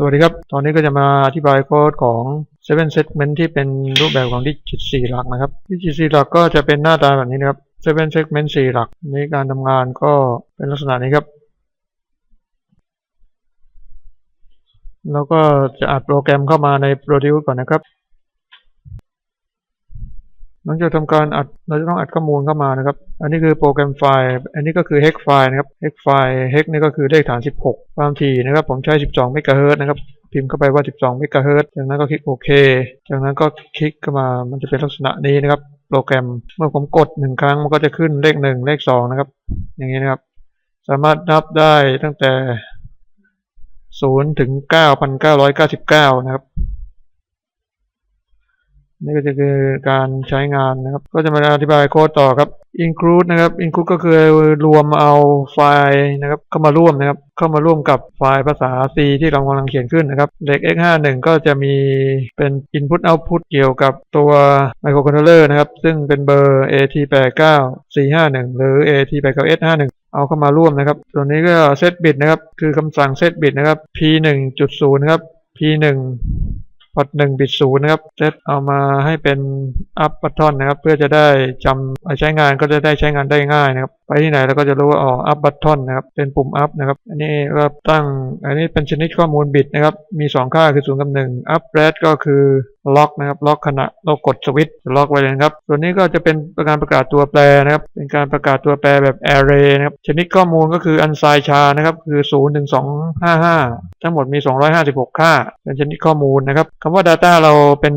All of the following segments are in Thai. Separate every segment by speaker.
Speaker 1: สวัสดีครับ ตอนนี้ก็จะมาอธิบายโค้ดของ 7 segment ที่เป็นรูปแบบของดิจิต4หลักนะครับ ดิจิต4หลักก็จะเป็นหน้าตาแบบนี้นะครับ 7 segment 4หลัก ในการทำงานก็เป็นลักษณะนี้ครับ แล้วก็จะอัดโปรแกรมเข้ามาใน Produce ก่อนนะครับ หลังจากทำการอัดเราจะต้องอัดข้อมูลเข้ามานะครับ อันนี้คือโปรแกรมไฟล์ อันนี้ก็คือ hex ไฟล์นะครับ hex ไฟล์ hex นี่ก็คือเลขฐาน 16 ความถี่นะครับ ผมใช้ 12 เมกะเฮิรตซ์นะครับพิมพ์เข้าไปว่า 12 เมกะเฮิรตซ์จากนั้นก็คลิกโอเค จากนั้นก็คลิกเข้ามา มันจะเป็นลักษณะนี้นะครับ โปรแกรม เมื่อผมกดหนึ่งครั้ง มันก็จะขึ้นเลขหนึ่งเลขสองนะครับ อย่างนี้นะครับ สามารถนับได้ตั้งแต่ 0 ถึง 9,999 นะครับ นี่ก็จะคือการใช้งานนะครับ ก็จะมาอธิบายโค้ดต่อครับ include นะครับ include ก็คือรวมเอาไฟล์นะครับ เข้ามาร่วมนะครับ เข้ามาร่วมกับไฟล์ภาษา C ที่เรากำลังเขียนขึ้นนะครับเลข x51 ก็จะมีเป็น input output เกี่ยวกับตัว microcontroller นะครับ ซึ่งเป็นเบอร์ AT89451 หรือ AT89S51 เอาเข้ามาร่วมนะครับตัวนี้ก็ set bit นะครับ คือคำสั่ง set bit นะครับ p1.0 นะครับ p1 พอร์ตหนึ่งบิตศูนย์นะครับเซตเอามาให้เป็นอัพบัตทอนนะครับ เพื่อจะได้จำใช้งานก็จะได้ใช้งานได้ง่ายนะครับ ไปที่ไหนเราก็จะรู้ว่าอ๋ออัพบัตทอนนะครับ เป็นปุ่มอัพนะครับ อันนี้ก็ตั้ง อันนี้เป็นชนิดข้อมูลบิตนะครับ มี 2 ค่าคือ0กับ1อัพเรดก็คือล็อกนะครับ ล็อกขณะเรากดสวิตช์ล็อกไว้เลยครับ ส่วนนี้ก็จะเป็นการประกาศตัวแปรนะครับ เป็นการประกาศตัวแปรแบบ array นะครับ ชนิดข้อมูลก็คือ unsigned char นะครับ คือ0ถึง255ทั้งหมดมี 256 ค่า เป็นชนิดข้อมูลนะครับคำว่า data เราเป็น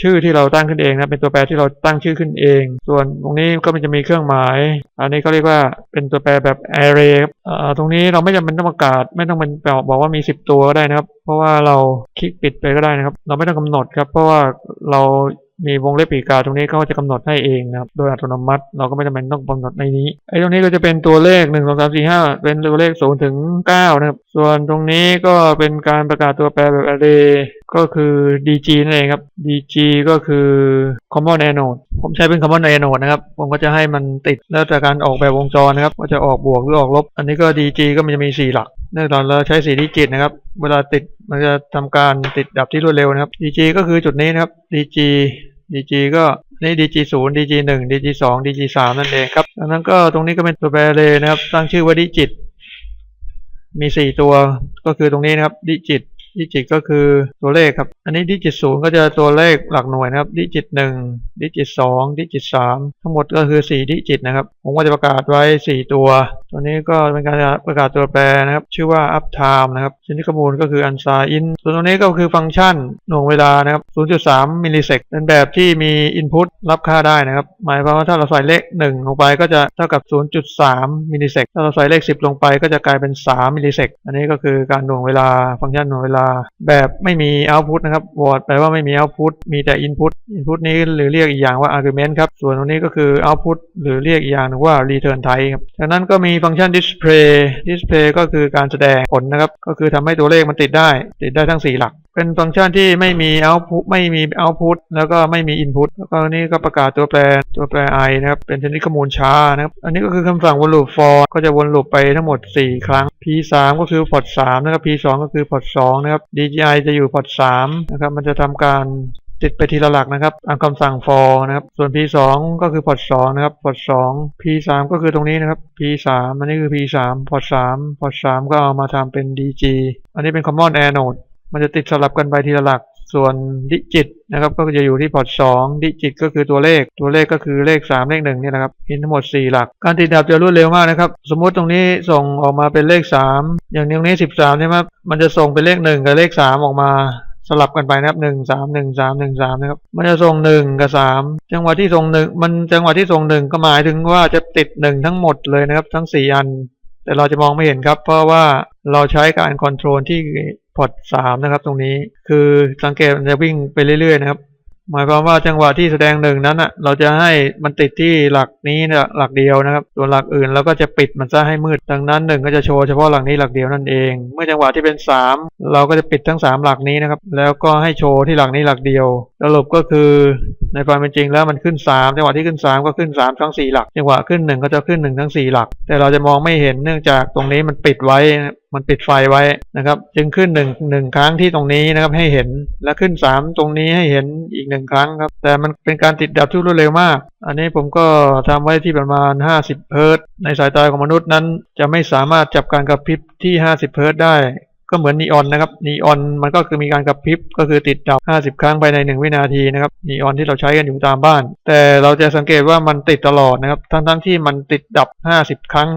Speaker 1: ชื่อที่เราตั้งขึ้นเองนะ เป็นตัวแปรที่เราตั้งชื่อขึ้นเอง ส่วนตรงนี้ก็มันจะมีเครื่องหมาย อันนี้เขาเรียกว่าเป็นตัวแปรแบบ array ครับตรงนี้เราไม่จำเป็นต้องประกาศ ไม่ต้องเป็นบอกว่ามี 10 ตัวก็ได้นะครับ เพราะว่าเราคลิกปิดไปก็ได้นะครับ เราไม่ต้องกำหนดครับ เพราะว่าเรามีวงเล็บปีกาตรงนี้เขาจะกำหนดให้เองนะครับ โดยอัตโนมัติ เราก็ไม่จำเป็นต้องกำหนดในนี้ ไอ้ตรงนี้ก็จะเป็นตัวเลข1 2 3 4 5 เป็นตัวเลข0ถึง9นะครับ ส่วนตรงนี้ก็เป็นการประกาศตัวแปรแบบ array ก็คือ dg นั่นเองครับ dg ก็คือ common anode ผมใช้เป็น common anode นะครับ ผมก็จะให้มันติดแล้วจากการออกแบบวงจรนะครับว่าจะออกบวกหรือออกลบ อันนี้ก็ dg ก็มันจะมี 4 หลักเนื่องจากเราใช้4ดิจิตนะครับ เวลาติดมันจะทำการติดดับที่รวดเร็วนะครับ dg ก็คือจุดนี้นะครับ dg dg ก็นี่ dg 0 dg 1 dg 2 dg 3นั่นเองครับดังนั้นก็ตรงนี้ก็เป็นตัวแปรเลยนะครับ ตั้งชื่อว่าดิจิต มี 4 ตัวก็คือตรงนี้นะครับ ดิจิต ดิจิตก็คือตัวเลขครับ อันนี้ดิจิตศูนย์ก็จะตัวเลขหลักหน่วยนะครับ ดิจิตหนึ่งดิจิตสองดิจิตสามทั้งหมดก็คือ4ดิจิตนะครับ ผมก็จะประกาศไว้4ตัว ตัวนี้ก็เป็นการประกาศตัวแปรนะครับ ชื่อว่า uptime นะครับชนิดข้อมูลก็คือ unsigned ส่วนตรงนี้ก็คือฟังก์ชันหน่วงเวลานะครับ 0.3 มิลลิเซกเป็นแบบที่มี input รับค่าได้นะครับ หมายความว่าถ้าเราใส่เลข 1 ลงไปก็จะเท่ากับ 0.3 มิลลิเซกถ้าเราใส่เลข 10 ลงไปก็จะกลายเป็น 3 มิลลิเซกอันนี้ก็คือการหน่วงเวลาฟังก์ชันหน่วงเวลาแบบไม่มี output นะครับ word แปลว่าไม่มี output มีแต่ input input นี้หรือเรียกอีกอย่างว่า argument ครับ ส่วนตรงนี้ก็คือ output หรือเรียกอีกอย่างนึงว่า return type ครับจากนั้นก็มีฟังก์ชัน display display ก็คือการแสดงผลนะครับ ก็คือทำให้ตัวเลขมันติดได้ ติดได้ทั้ง 4 หลัก เป็นฟังก์ชันที่ไม่มี output ไม่มี output แล้วก็ไม่มี input แล้วก็นี่ก็ประกาศตัวแปรตัวแปร i นะครับ เป็นชนิดข้อมูลช้านะครับ อันนี้ก็คือคำสั่งวนลูป for ก็จะวนลูปไปทั้งหมด 4 ครั้ง p 3ก็คือพอร์ต3นะครับ p 2ก็คือพอร์ต2นะครับ dgi จะอยู่พอร์ต3นะครับ มันจะทำการติดไปทีละหลักนะครับตามคำสั่ง for นะครับ ส่วน p 2ก็คือพอร์ต2นะครับ พอร์ต2 p 3ก็คือตรงนี้นะครับ p 3อันนี้คือ p 3พอร์ต3พอร์ต3ก็เอามาทำเป็น dg อันนี้เป็น common anode มันจะติดสลับกันไปทีละหลัก ส่วนดิจิตนะครับ ก็จะอยู่ที่พอร์ต2ดิจิตก็คือตัวเลข ตัวเลขก็คือเลข 3 เลข1เนี่นะครับมีทั้งหมด 4 หลัก การติดดับจะรวดเร็วมากนะครับ สมมุติตรงนี้ส่งออกมาเป็นเลข 3 อย่างตรงนี้ 13ใช่ไหมมันจะส่งเป็นเลข 1 กับเลข 3 ออกมาสลับกันไปนะครับหนึ่งสามหนึ่งสามหนึ่งสามนะครับ มันจะส่งหนึ่งกับสามจังหวะที่ส่งหนึ่งมันจังหวะที่ส่งหนึ่งก็หมายถึงว่าจะติดหนึ่งทั้งหมดเลยนะครับ ทั้งสี่อัน แต่เราจะมองไม่เห็นครับ เพราะว่าเราใช้การคอนโทรลที่ พอร์ตสามนะครับ ตรงนี้คือสังเกตมันจะวิ่งไปเรื่อยๆนะครับ หมายความว่าจังหวะที่แสดงหนึ่งนั้นอะ เราจะให้มันติดที่หลักนี้นะหลักเดียวนะครับ ส่วนหลักอื่นเราก็จะปิดมันซะให้มืด ดังนั้นหนึ่งก็จะโชว์เฉพาะหลักนี้หลักเดียวนั่นเอง เมื่อจังหวะที่เป็นสามเราก็จะปิดทั้งสามหลักนี้นะครับ แล้วก็ให้โชว์ที่หลักนี้หลักเดียวสรุปก็คือ ในความเป็นจริงแล้วมันขึ้นสามจังหวะที่ขึ้นสามก็ขึ้นสามทั้งสี่หลัก จังหวะขึ้นหนึ่งก็จะขึ้นหนึ่งทั้งสี่หลัก แต่เราจะมองไม่เห็นเนื่องจากตรงนี้มันปิดไว้ มันปิดไฟไว้นะครับ จึงขึ้นหนึ่งหนึ่งครั้งที่ตรงนี้นะครับให้เห็น และขึ้นสามตรงนี้ให้เห็นอีกหนึ่งครั้งครับ แต่มันเป็นการติดดับที่รวดเร็วมาก อันนี้ผมก็ทำไว้ที่ประมาณ 50 เฮิร์ตในสายตาของมนุษย์นั้น จะไม่สามารถจับการกระพริบที่ 50 เฮิร์ตได้ ก็เหมือนนีออนนะครับนีออนมันก็คือมีการกระพริบก็คือติดดับ 50 ครั้งภายใน 1 วินาทีนะครับนีออนที่เราใช้กันอยู่ตามบ้าน แต่เราจะสังเกตว่ามันติดตลอดนะครับ ทั้งๆที่มันติดดับ 50 ครั้ง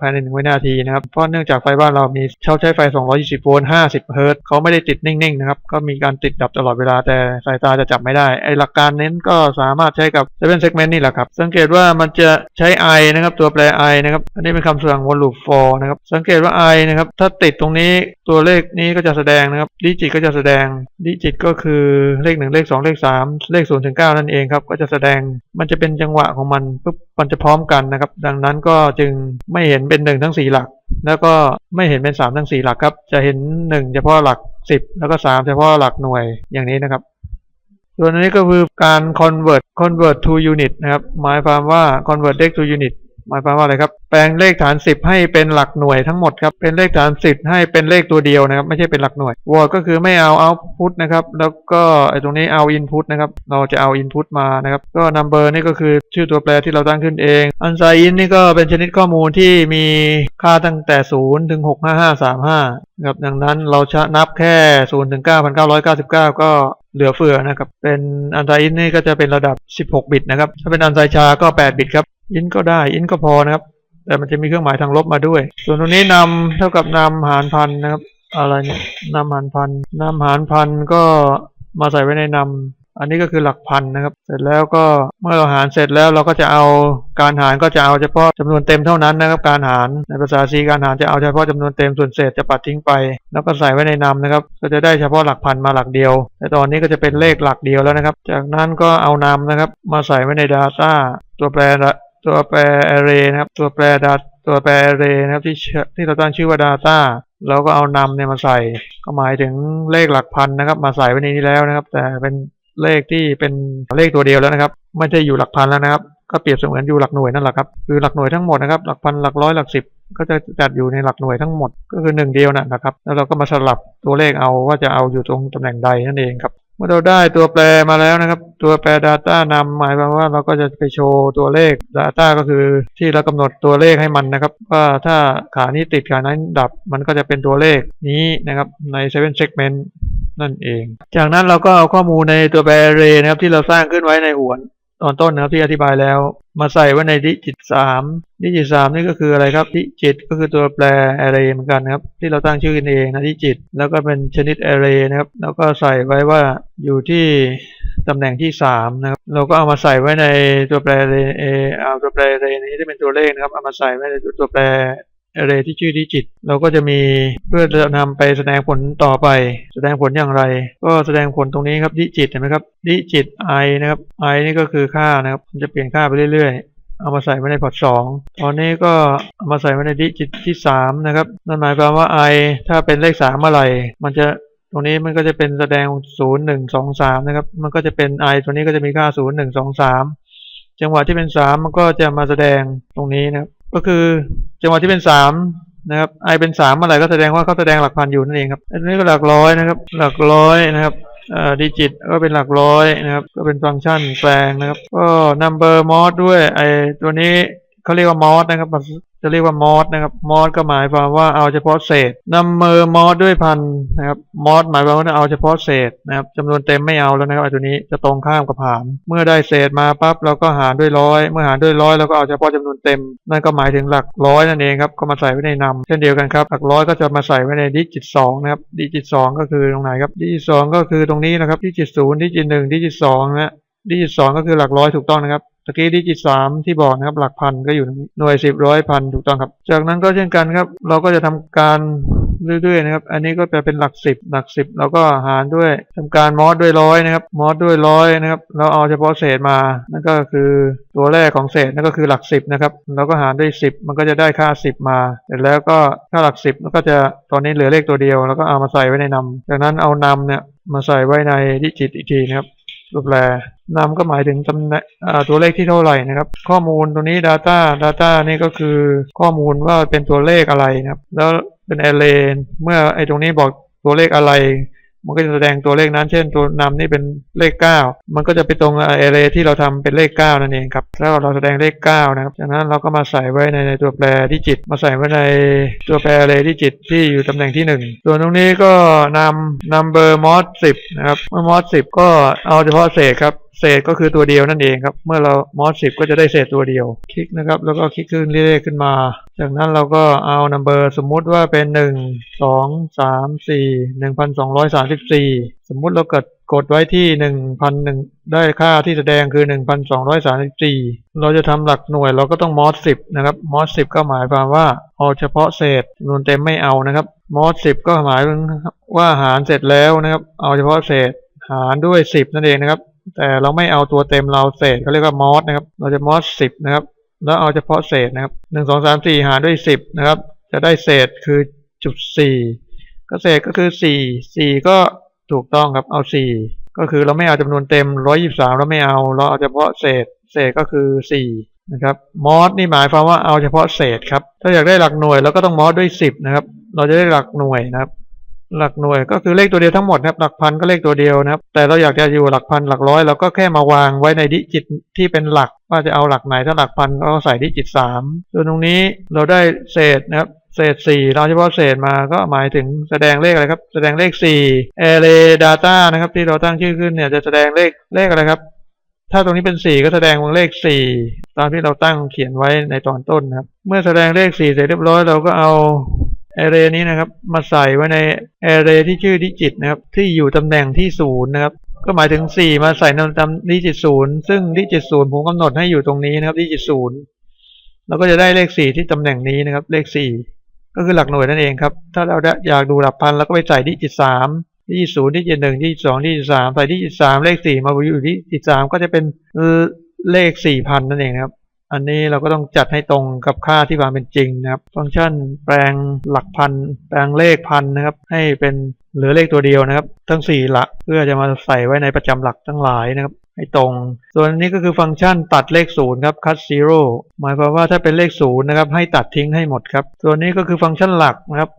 Speaker 1: ภายในหนึ่งวินาทีนะครับ เพราะเนื่องจากไฟบ้านเรามีเช่าใช้ไฟ 220 โวลต์ 50 เฮิรตซ์เขาไม่ได้ติดนิ่งๆนะครับ ก็มีการติดดับตลอดเวลาแต่สายตาจะจับไม่ได้ ไอหลักการเน้นก็สามารถใช้กับ7 segment นี่แหละครับ สังเกตว่ามันจะใช้ i นะครับ ตัวแปร i นะครับ อันนี้เป็นคำสั่ง one loop for นะครับ สังเกตว่า i นะครับ ถ้าติดตรงนี้ตัวเลขนี้ก็จะแสดงนะครับ ดิจิตก็จะแสดง ดิจิตก็คือเลข 1 เลข 2 เลข 3 เลข0ถึง9นั่นเองครับ ก็จะแสดง มันจะเป็นจังหวะของมันปุ๊บ มันจะพร้อมกันนะครับ ดังนั้นก็จึงไม่เห็นเป็นหนึ่งทั้งสี่หลัก แล้วก็ไม่เห็นเป็นสามทั้งสี่หลักครับ จะเห็นหนึ่งเฉพาะหลักสิบแล้วก็สามเฉพาะหลักหน่วยอย่างนี้นะครับส่วนอันนี้ก็คือการ convert convert to unit นะครับ หมายความว่า convert dex to unit หมายความว่าอะไรครับ แปลงเลขฐาน 10 ให้เป็นหลักหน่วยทั้งหมดครับ เป็นเลขฐาน 10 ให้เป็นเลขตัวเดียวนะครับ ไม่ใช่เป็นหลักหน่วย word ก็คือไม่เอา output นะครับ แล้วก็ไอ้ตรงนี้เอา input นะครับ เราจะเอา input มานะครับ ก็ number นี่ก็คือชื่อตัวแปรที่เราตั้งขึ้นเอง unsigned นี่ก็เป็นชนิดข้อมูลที่มีค่าตั้งแต่ 0 ถึง 65535นะครับ ดังนั้นเราจะนับแค่ 0 ถึง 9,999 ก็เหลือเฟือนะครับ เป็นอันไซอินนี่ก็จะเป็นระดับ 16 บิตนะครับ ถ้าเป็นอันไซชาก็ 8 บิตครับ อินก็ได้ อินก็พอนะครับ แต่มันจะมีเครื่องหมายทางลบมาด้วย ส่วนตรงนี้นำเท่ากับนำหารพันนะครับ อะไรเนี่ยนำหารพันนำหารพันก็มาใส่ไว้ในนำอันนี้ก็คือหลักพันนะครับ เสร็จแล้วก็เมื่อเราหารเสร็จแล้วเราก็จะเอาการหารก็จะเอาเฉพาะจำนวนเต็มเท่านั้นนะครับ การหารในภาษา C การหารจะเอาเฉพาะจำนวนเต็มส่วนเศษจะปัดทิ้งไป แล้วก็ใส่ไว้ในนำนะครับ ก็จะได้เฉพาะหลักพันมาหลักเดียว แต่ตอนนี้ก็จะเป็นเลขหลักเดียวแล้วนะครับ จากนั้นก็เอานำนะครับ มาใส่ไว้ใน Data ตัวแปร ตัวแปร array นะครับ ตัวแปร data ตัวแปร array นะครับที่ที่เราตั้งชื่อว่า data แล้วก็เอานำเนี่ยมาใส่ ก็หมายถึงเลขหลักพันนะครับ มาใส่ไว้ในนี้แล้วนะครับ แต่เป็นเลขที่เป็นเลขตัวเดียวแล้วนะครับ ไม่ใช่อยู่หลักพันแล้วนะครับ ก็เปรียบเสมือนอยู่หลักหน่วยนั่นแหละครับคือหลักหน่วยทั้งหมดนะครับหลักพันหลักร้อยหลักสิบก็จะจัดอยู่ในหลักหน่วยทั้งหมดก็คือหนึ่งเดียวนะนะครับ แล้วเราก็มาสลับตัวเลขเอาว่าจะเอาอยู่ตรงตำแหน่งใดนั่นเองครับ เมื่อเราได้ตัวแปรมาแล้วนะครับ ตัวแปร Data นำหมายความว่าเราก็จะไปโชว์ตัวเลข Data ก็คือที่เรากำหนดตัวเลขให้มันนะครับ ว่าถ้าขานี้ติดขานั้นดับมันก็จะเป็นตัวเลขนี้นะครับใน7 segment นั่นเอง จากนั้นเราก็เอาข้อมูลในตัวแปร array นะครับที่เราสร้างขึ้นไว้ในหวน ตอนต้นนะครับที่อธิบายแล้ว มาใส่ไว้ในดิจิตสามดิจิตสามนี่ก็คืออะไรครับดิจิตก็คือตัวแปร array เหมือนกันนะครับ ที่เราตั้งชื่อกันเองนะดิจิต แล้วก็เป็นชนิด array นะครับ แล้วก็ใส่ไว้ว่าอยู่ที่ตำแหน่งที่สามนะครับเราก็เอามาใส่ไว้ในตัวแปร array เอเอาตัวแปร array นี้ที่เป็นตัวเลขนะครับเอามาใส่ไว้ในตัวแปร array ที่ชื่อดิจิต เราก็จะมีเพื่อจะนำไปแสดงผลต่อไป แสดงผลอย่างไร ก็แสดงผลตรงนี้ครับดิจิตเห็นไหมครับดิจิต i นะครับ i นี่ก็คือค่านะครับมันจะเปลี่ยนค่าไปเรื่อยๆ เอามาใส่ไว้ในพอร์ตสองตอนนี้ก็เอามาใส่ไว้ในดิจิตที่สามนะครับนั่นหมายความว่า i ถ้าเป็นเลขสามเมื่อไหร่มันจะตรงนี้มันก็จะเป็นแสดงศูนย์หนึ่งสองสามนะครับ มันก็จะเป็น i ตัวนี้ก็จะมีค่าศูนย์หนึ่งสองสามจังหวะที่เป็นสามมันก็จะมาแสดงตรงนี้นะครับ ก็คือจังหวะที่เป็นสามนะครับ i เป็นสามเมื่อไหร่ก็แสดงว่าเขาแสดงหลักพันอยู่นั่นเองครับ อันนี้ก็หลักร้อยนะครับ หลักร้อยนะครับดิจิตก็เป็นหลักร้อยนะครับ ก็เป็นฟังก์ชันแปลงนะครับ ก็ number mod ด้วยไอตัวนี้เขาเรียกว่า mod นะครับ จะเรียกว่า mod นะครับ mod ก็หมายความว่าเอาเฉพาะเศษ number mod ด้วยพันนะครับ mod หมายความว่าเอาเฉพาะเศษนะครับจำนวนเต็มไม่เอาแล้วนะครับไอ้ตัวนี้จะตรงข้ามกับหาร เมื่อได้เศษมาปั๊บเราก็หารด้วยร้อยเมื่อหารด้วยร้อยเราก็เอาเฉพาะจำนวนเต็ม นั่นก็หมายถึงหลักร้อยนั่นเองครับก็มาใส่ไว้ในนำเช่นเดียวกันครับหลักร้อยก็จะมาใส่ไว้ในดิจิตสองนะครับดิจิตสองก็คือตรงไหนครับดิจิตสองก็คือตรงนี้นะครับดิจิตศูนย์ดิจิตหนึ่งดิจิตสองนะ ดิจิตสองก็คือหลักร้อยถูกต้องนะครับตะกี้ดิจิตสามที่บอกนะครับหลักพันก็อยู่ตรงนี้หน่วยสิบร้อยพันถูกต้องครับ จากนั้นก็เช่นกันครับ เราก็จะทำการเรื่อยๆนะครับ อันนี้ก็จะเป็นหลักสิบหลักสิบเราก็หารด้วยทำการมอสด้วยร้อยนะครับ มอสด้วยร้อยนะครับ เราเอาเฉพาะเศษมา นั่นก็คือตัวแรกของเศษนั่นก็คือหลักสิบนะครับ เราก็หารด้วยสิบมันก็จะได้ค่าสิบมา เสร็จแล้วก็ค่าหลักสิบแล้วก็จะตอนนี้เหลือเลขตัวเดียว แล้วก็เอามาใส่ไว้ในนำจากนั้นเอานำเนี่ยมาใส่ไว้ในดิจิตอีกทีนะครับ รูปแปรนำก็หมายถึงตำแหน่งตัวเลขที่เท่าไหร่นะครับ ข้อมูลตัวนี้ Data Data นี่ก็คือข้อมูลว่าเป็นตัวเลขอะไรนะครับ แล้วเป็น array เมื่อไอ้ตรงนี้บอกตัวเลขอะไร มันก็จะแสดงตัวเลขนั้น เช่นตัวนำนี่เป็นเลข 9 มันก็จะไปตรง array ที่เราทำเป็นเลข 9 นั่นเองครับแล้วเราแสดงเลข 9 นะครับจากนั้นเราก็มาใส่ไว้ในในตัวแปรดิจิต มาใส่ไว้ในตัวแปร array ดิจิตที่อยู่ตำแหน่งที่ 1 ส่วนตรงนี้ก็นำ number mod 10นะครับ เมื่อ mod 10ก็เอาเฉพาะเศษครับเศษก็คือตัวเดียวนั่นเองครับ เมื่อเรา mod 10ก็จะได้เศษตัวเดียว คลิกนะครับ แล้วก็คลิกขึ้นเรื่อยๆขึ้นมา จากนั้นเราก็เอา number สมมุติว่าเป็น1 2 3 4 1234สมมุติเราเกิดกดไว้ที่1,001ได้ค่าที่แสดงคือ1,234เราจะทำหลักหน่วยเราก็ต้อง mod 10นะครับ mod 10ก็หมายความว่าเอาเฉพาะเศษจำนวนเต็มไม่เอานะครับ mod 10ก็หมายว่าหารเสร็จแล้วนะครับ เอาเฉพาะเศษหารด้วย10นั่นเองนะครับ แต่เราไม่เอาตัวเต็มเราเศษเขาเรียกว่า mod นะครับ เราจะ mod 10นะครับ แล้วเอาเฉพาะเศษนะครับ1 2 3 4หารด้วย10นะครับ จะได้เศษคือจุด4ก็เศษก็คือ4 4ก็ถูกต้องครับเอา4ก็คือเราไม่เอาจำนวนเต็ม123เราไม่เอาเราเอาเฉพาะเศษ เศษก็คือ4นะครับมอสนี่หมายความว่าเอาเฉพาะเศษครับถ้าอยากได้หลักหน่วยเราก็ต้องมอสด้วย10นะครับ เราจะได้หลักหน่วยนะครับ หลักหน่วยก็คือเลขตัวเดียวทั้งหมดนะครับ หลักพันก็เลขตัวเดียวนะครับ แต่เราอยากจะอยู่หลักพันหลักร้อยเราก็แค่มาวางไว้ในดิจิตที่เป็นหลักว่าจะเอาหลักไหนถ้าหลักพันก็ใส่ดิจิตสามส่วนตรงนี้เราได้เศษนะครับเศษสี่เราเฉพาะเศษมาก็หมายถึงแสดงเลขอะไรครับ แสดงเลขสี่ array data นะครับ ที่เราตั้งชื่อขึ้นเนี่ยจะแสดงเลขเลขอะไรครับ ถ้าตรงนี้เป็นสี่ก็แสดงวงเลขสี่ตามที่เราตั้งเขียนไว้ในตอนต้นนะครับ เมื่อแสดงเลขสี่เสร็จเรียบร้อยเราก็เอา array นี้นะครับ มาใส่ไว้ใน array ที่ชื่อดิจิตนะครับ ที่อยู่ตำแหน่งที่ศูนย์นะครับ ก็หมายถึง 4 มาใส่ในตำดิจิตศูนย์ซึ่งดิจิตศูนย์ผมกำหนดให้อยู่ตรงนี้นะครับ ดิจิตศูนย์เราก็จะได้เลข 4 ที่ตำแหน่งนี้นะครับ เลข 4 ก็คือหลักหน่วยนั่นเองครับ ถ้าเราอยากดูหลักพันเราก็ไปใส่ดิจิตสามดิจิตศูนย์ดิจิตหนึ่งดิจิตสองดิจิตสามใส่ดิจิตสามเลขสี่มาอยู่ดิจิตสามก็จะเป็นเลขสี่พันนั่นเองครับ อันนี้เราก็ต้องจัดให้ตรงกับค่าที่ความเป็นจริงนะครับ ฟังก์ชันแปลงหลักพัน แปลงเลขพันนะครับ ให้เป็นเหลือเลขตัวเดียวนะครับ ทั้ง 4 หลักเพื่อจะมาใส่ไว้ในประจำหลักทั้งหลายนะครับให้ตรง ส่วนนี้ก็คือฟังก์ชันตัดเลขศูนย์ครับ cut zero หมายความว่าถ้าเป็นเลขศูนย์นะครับให้ตัดทิ้งให้หมดครับ ส่วนนี้ก็คือฟังก์ชันหลักนะครับ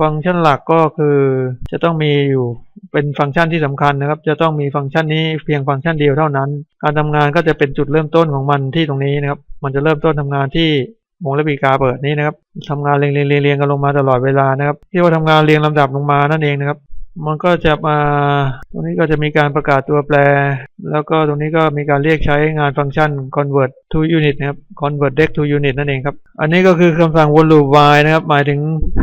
Speaker 1: ฟังก์ชันหลักก็คือจะต้องมีอยู่เป็นฟังก์ชันที่สำคัญนะครับ จะต้องมีฟังก์ชันนี้เพียงฟังก์ชันเดียวเท่านั้น การทำงานก็จะเป็นจุดเริ่มต้นของมันที่ตรงนี้นะครับ มันจะเริ่มต้นทำงานที่วงเล็บอีกาเปิดนี้นะครับทำงานเรียงเรียงเรียงเรียงกันลงมาตลอดเวลานะครับที่ว่าทำงานเรียงลำดับลงมานั่นเองนะครับ มันก็จะมาตรงนี้ก็จะมีการประกาศตัวแปร แล้วก็ตรงนี้ก็มีการเรียกใช้งานฟังก์ชัน convert to unit นะครับ convert deck to unit นั่นเองครับ อันนี้ก็คือคำสั่งวนลูป while นะครับ หมายถึง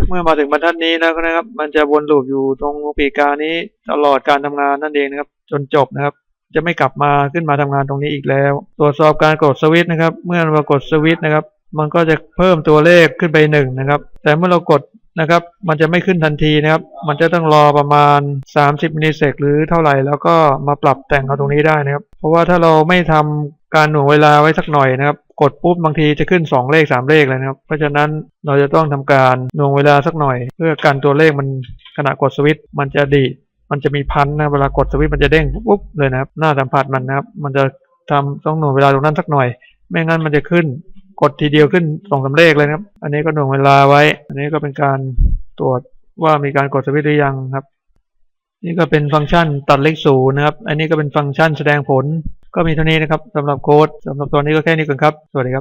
Speaker 1: เมื่อมาถึงบรรทัดนี้นะครับ มันจะวนลูปอยู่ตรงปีกานี้ตลอดการทำงานนั่นเองนะครับ จนจบนะครับจะไม่กลับมาขึ้นมาทำงานตรงนี้อีกแล้ว ตรวจสอบการกดสวิตช์นะครับ เมื่อเรากดสวิตช์นะครับ มันก็จะเพิ่มตัวเลขขึ้นไปหนึ่งนะครับ แต่เมื่อเรากด นะครับ มันจะไม่ขึ้นทันทีนะครับ มันจะต้องรอประมาณ 30มิลลิเซกหรือเท่าไหร่ แล้วก็มาปรับแต่งเอาตรงนี้ได้นะครับ เพราะว่าถ้าเราไม่ทำการหน่วงเวลาไว้สักหน่อยนะครับ กดปุ๊บบางทีจะขึ้น 2 เลข 3 เลขเลยนะครับ เพราะฉะนั้นเราจะต้องทำการหน่วงเวลาสักหน่อย เพื่อการตัวเลขมันขณะกดสวิตช์มันจะดี มันจะมีพันนะเวลากดสวิตช์มันจะเด้งปุ๊บเลยนะครับ หน้าสัมผัสมันนะครับ มันจะทำต้องหน่วงเวลาตรงนั้นสักหน่อย ไม่งั้นมันจะขึ้น กดทีเดียวขึ้นสองสาเลขเลยครับ อันนี้ก็หน่วงเวลาไว้ อันนี้ก็เป็นการตรวจว่ามีการกดสวิตช์หรือยังครับ นี่ก็เป็นฟังก์ชันตัดเลขศูนย์นะครับ อันนี้ก็เป็นฟังก์ชันแสดงผล ก็มีเท่านี้นะครับสำหรับโค้ดสำหรับตอนนี้ก็แค่นี้ก่อนครับ สวัสดีครับ